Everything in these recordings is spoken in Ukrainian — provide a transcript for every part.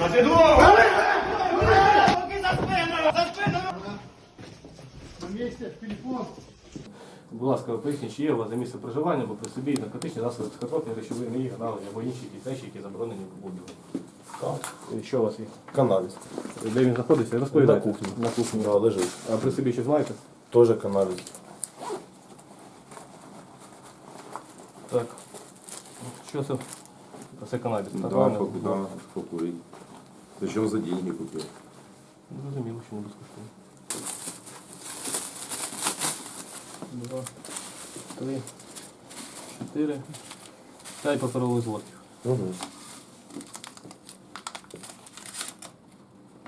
На підлогу! Руки за спиною! За спиною! Будь ласка, поясніть, чи є у вас за місце проживання або при собі наркотичні засоби психотропні речові мої аналоги або інші якісь речі, які заборонені в обігу. Так. І Що у вас є? Канабіс. Де він знаходиться? На Розповідайте. кухні. На кухні. Да, лежить. А при собі щось маєте? Тоже канабіс. Так. Що це? Це канабіс. так, правильно? покурить. Причем за деньги купил. Зрозуміло, що не безкоштовно. Два, три, чотири, п'ять паперових злотих. Угу.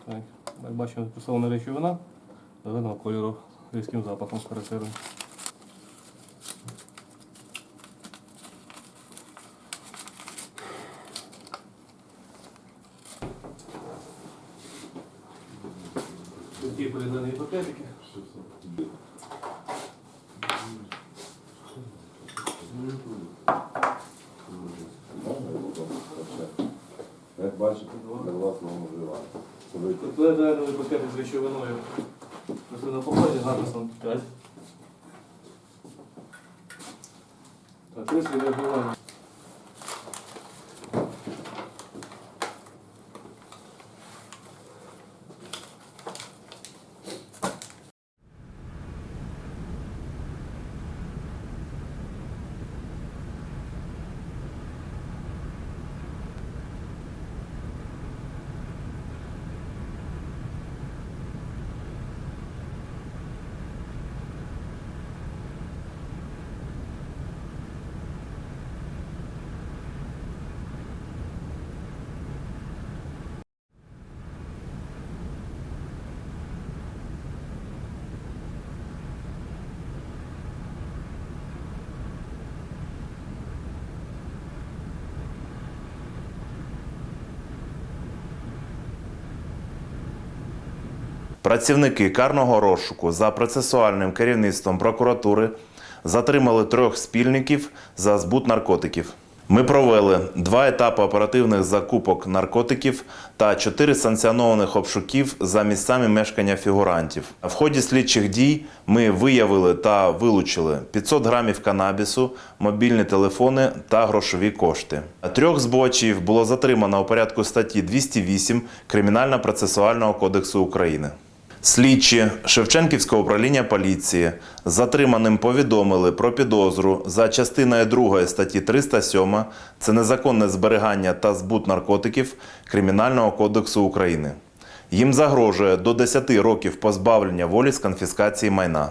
Так, як бачимо, присована речовина зеленого кольору різким запахом характерним. Такі передані пакетики. Як бачите, для власного вживання. Собити. Переданий пакетик з речовиною. Просто на поході написом 5. Так, пристрій для Працівники карного розшуку за процесуальним керівництвом прокуратури затримали трьох спільників за збут наркотиків. Ми провели два етапи оперативних закупок наркотиків та чотири санкціонованих обшуків за місцями мешкання фігурантів. В ході слідчих дій ми виявили та вилучили 500 грамів канабісу, мобільні телефони та грошові кошти. Трьох збочів було затримано у порядку статті 208 Кримінально-процесуального кодексу України. Слідчі Шевченківського управління поліції затриманим повідомили про підозру за частиною 2 статті 307 це незаконне зберігання та збут наркотиків Кримінального кодексу України. Їм загрожує до 10 років позбавлення волі з конфіскації майна.